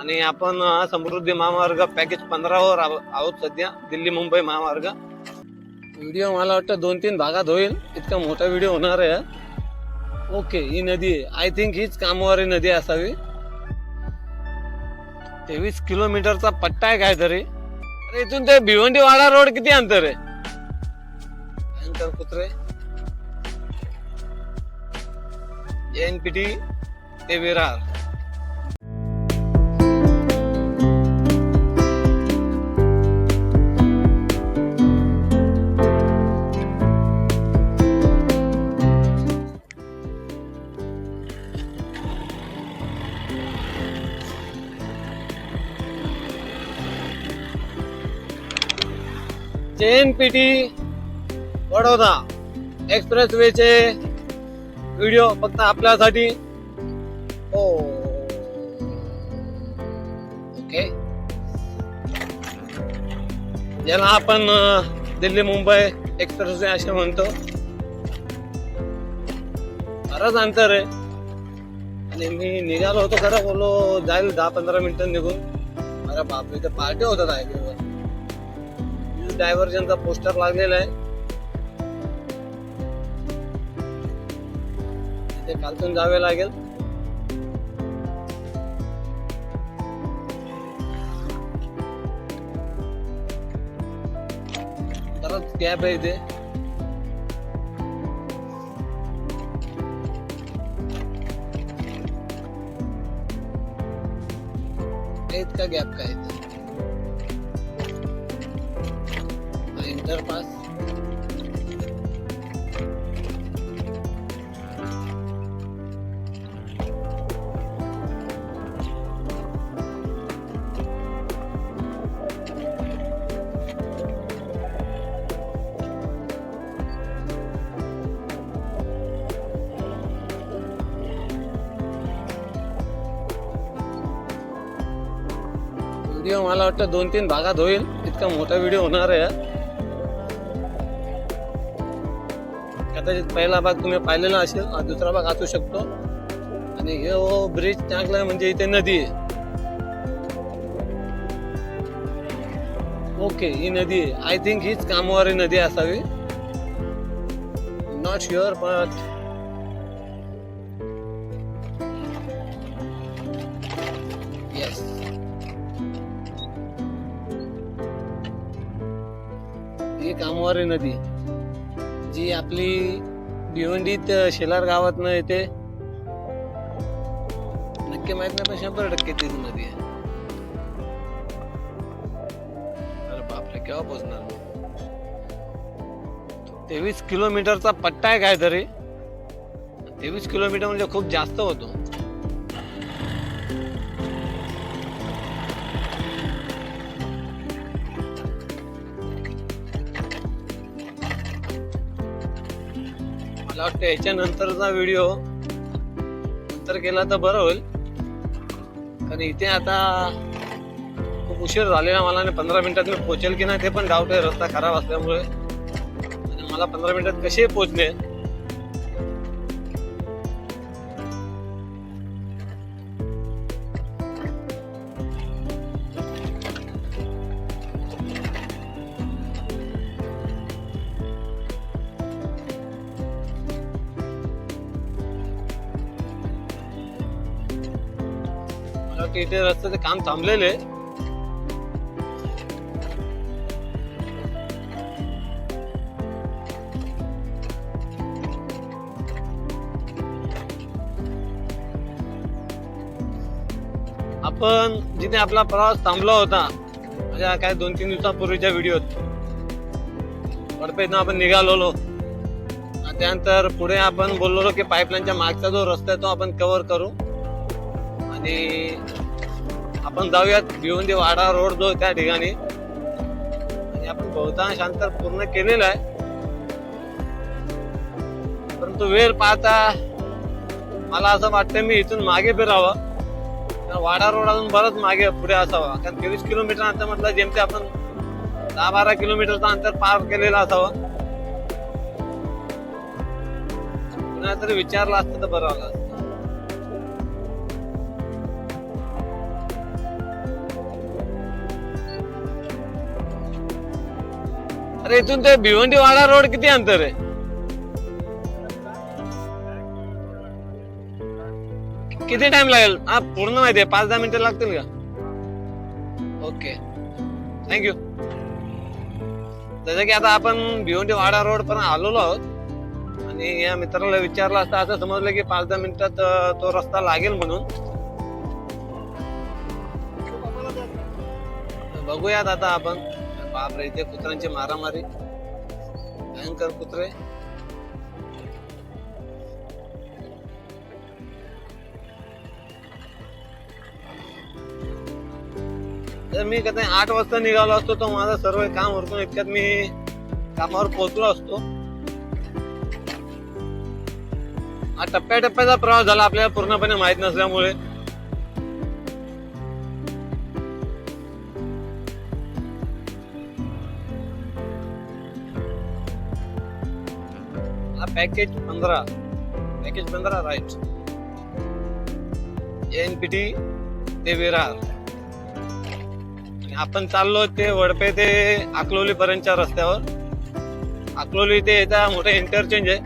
आणि आपण समृद्धी महामार्ग पॅकेज पंधरावर आहोत सध्या दिल्ली मुंबई महामार्ग. व्हिडिओ मला वाटतं दोन तीन भागात होईल. इतका मोठा व्हिडिओ होणार आहे. ओके ही नदी आहे. आय थिंक हीच कामवारी नदी असावी. तेवीस किलोमीटरचा पट्टा आहे काहीतरी. अरे इथून ते भिवंडी वाडा रोड किती अंतर आहे? भयंकर कुत्रे. एनपीटी ते विरार. चेन पीटी वडोदा एक्सप्रेस वेचे व्हिडिओ फक्त आपल्यासाठी. हो. ओके. ज्याला आपण दिल्ली मुंबई एक्सप्रेस वे असे म्हणतो. बरंच अंतर आहे. आणि मी निघालो होतो खरं बोललो जाईल दहा पंधरा मिनिटं निघून. अरे बापरे इथे पार्टी होतात आहे. डायव्हर्जनचा पोस्टर लागलेला आहे. तिथे खालतून जावे लागेल. परत कॅब आहे इथे. इतका गॅप काय? इथे? व्हिडिओ मला वाटतं दोन तीन भागात होईल इतका मोठा व्हिडिओ होणार आहे कदाचित पहिला भाग तुम्ही पाहिलेला असेल हा दुसरा भाग असू शकतो. आणि हे हो ब्रिज टाकला म्हणजे इथे नदी आहे. ओके ही नदी आहे. आय थिंक हीच कामवारी नदी असावी. नॉट शुअर बट येस ही कामवारी नदी जी आपली भिवंडीत शेलार गावात न येते. नक्की माहीत नाही पण शंभर टक्के तीच नदी आहे. अरे बापरे केव्हा पोहोचणार मी? तेवीस किलोमीटरचा पट्टा आहे काय तरी तेवीस किलोमीटर म्हणजे खूप जास्त होतो. वाटतं याच्यानंतरचा व्हिडिओ नंतर केला तर बरं होईल. कारण इथे आता खूप उशीर झालेला मला आणि पंधरा मिनिटात मी पोचेल की नाही ते पण डाऊट आहे. रस्ता खराब असल्यामुळे. आणि मला पंधरा मिनिटात कसे पोचणे वाटतं इथे रस्त्याचं काम थांबलेलं. आहे आपण जिथे आपला प्रवास थांबला होता म्हणजे काय दोन तीन दिवसापूर्वीच्या व्हिडिओत वडपेतनं आपण निघालेलो. त्यानंतर पुढे आपण बोललो की पाईपलाईनच्या मागचा जो रस्ता आहे तो आपण कव्हर करू. आणि आपण जाऊयात भिवंडी वाडा रोड जो त्या ठिकाणी. आणि आपण बहुतांश अंतर पूर्ण केलेलं आहे. परंतु वेळ पाहता मला असं वाटतं मी इथून मागे फिरावं. वाडा रोड अजून बरंच मागे पुढे असावा. कारण तेवीस किलोमीटर अंतर म्हटलं जेमते आपण दहा बारा किलोमीटरचं अंतर पार केलेलं असावं. पुन्हा तरी विचारलं असतं तर बरं अरे इथून ते भिवंडी वाडा रोड किती अंतर आहे? किती टाइम लागेल? हा पूर्ण माहिती आहे. पाच दहा मिनिटं लागतील का? ओके थँक्यू जसं की आता आपण भिवंडी वाडा रोड पर्यंत आलेलो आहोत आणि या मित्राला विचारलं असता असं समजलं की पाच दहा मिनिटात तो रस्ता लागेल म्हणून. बघूयात आता आपण. बापरे इथे कुत्र्यांची मारामारी. भयंकर कुत्रे. तर मी कधी आठ वाजता निघालो असतो तर माझं सर्व काम उरकून इतक्यात मी कामावर पोहोचलो असतो. हा टप्प्याटप्प्याचा प्रवास झाला आपल्याला पूर्णपणे माहीत नसल्यामुळे. पॅकेज पंधरा पॅकेज पंधरा राईट एन पी टी ते विरार. आपण चाललो ते वडपे ते अकलोली पर्यंतच्या रस्त्यावर. अकलोली ते येता मोठे इंटरचेंज आहे.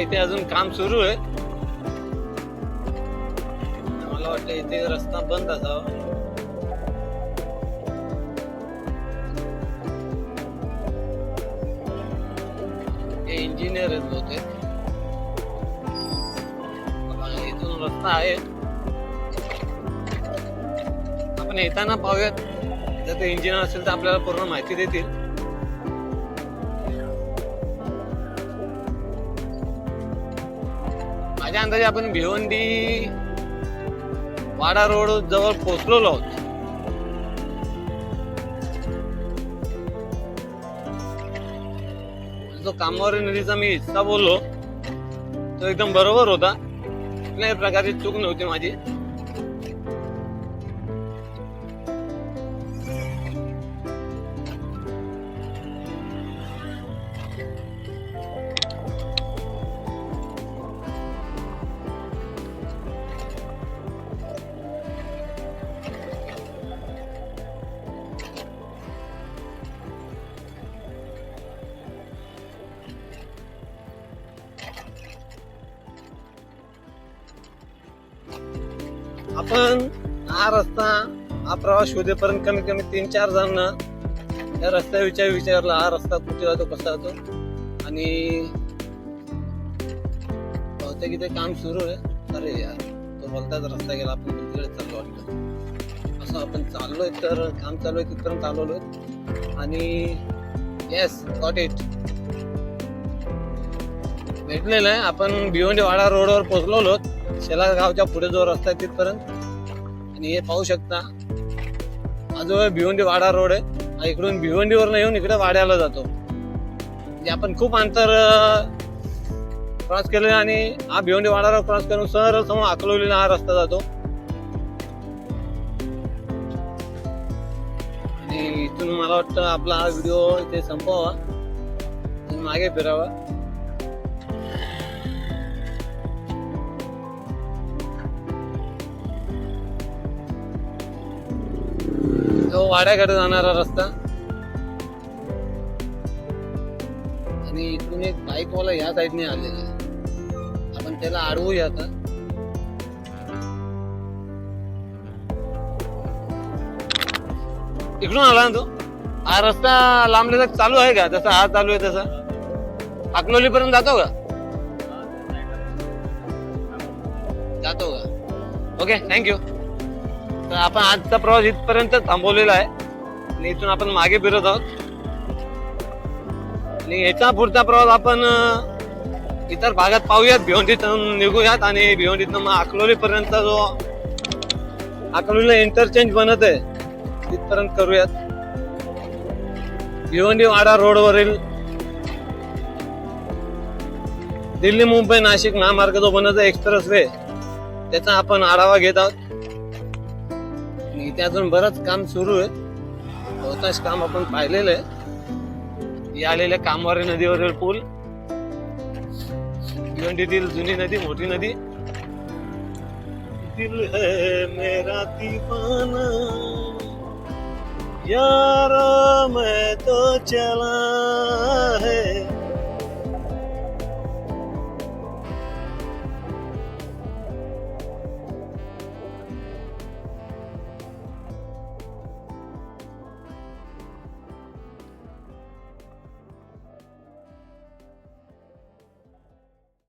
इथे अजून काम सुरू आहे. मला वाटतं इथे रस्ता बंद असावा. हे इंजिनियर आहेत इथून रस्ता आहे. आपण येताना पाहूयात. जर ते इंजिनियर असेल तर आपल्याला पूर्ण माहिती देतील. माझ्या अंदाजे आपण भिवंडी वाडा रोड जवळ पोचलेलो आहोत. जो कामावर नदीचा मी हिस्सा बोललो तो एकदम बरोबर होता. कुठल्याही प्रकारची चूक नव्हती माझी. आपण हा रस्ता हा प्रवास शोधेपर्यंत कमीत कमी तीन चार जण या रस्त्याविषयी विचारला हा रस्ता कुठे जातो कसा जातो? आणि बहुतेक इथे काम सुरू आहे. अरे यार तो बोलताच रस्ता गेला आपण तिकडे चाललो वाटतं. असं आपण चाललोय तर काम चालू आहे तिथपर्यंत आलेलोय आणि येस गॉट इट भेटलेलं आहे. आपण भिवंडी वाडा रोडवर पोहोचलो शेला गावच्या पुढे जो रस्ता आहे तिथपर्यंत. आणि हे पाहू शकता. हा जो भिवंडी वाडा रोड आहे. इकडून भिवंडीवरनं येऊन इकडे वाड्याला जातो. म्हणजे आपण खूप अंतर क्रॉस केलं आणि हा भिवंडी वाडा क्रॉस करून सर समोर अकलवलीला हा रस्ता जातो. आणि इथून मला वाटतं आपला हा व्हिडिओ इथे संपवावा. मागे फिरावा. जो वाड्याकडे जाणारा रस्ता. आणि इथून एक बाईक वाला या साईडने आलेला आहे. आपण त्याला अडवूया आता. इकडून आला ना तो. हा रस्ता लांबलेला चालू आहे का? जसा हा चालू आहे तसा. अकलोली पर्यंत जातो का? जातो का? ओके थँक्यू तर आपण आजचा प्रवास इथपर्यंत थांबवलेला आहे. आणि इथून आपण मागे फिरत आहोत. आणि ह्याचा पुढचा प्रवास आपण इतर भागात पाहूयात. भिवंडीतून निघूयात आणि भिवंडीतून मग अकलोली पर्यंत जो अकलोलीला इंटरचेंज बनत आहे तिथपर्यंत करूयात. भिवंडी वाडा रोडवरील दिल्ली मुंबई नाशिक महामार्ग जो बनत आहे एक्सप्रेस वे त्याचा आपण आढावा घेत आहोत. इथे अजून बरंच काम सुरू आहे बहुतांश काम आपण पाहिलेलं आहे. आलेल्या कामवारी नदीवरील पूल भिवंडीतील जुनी नदी मोठी नदी. दिल है मेरा दीवाना यार मैं तो चला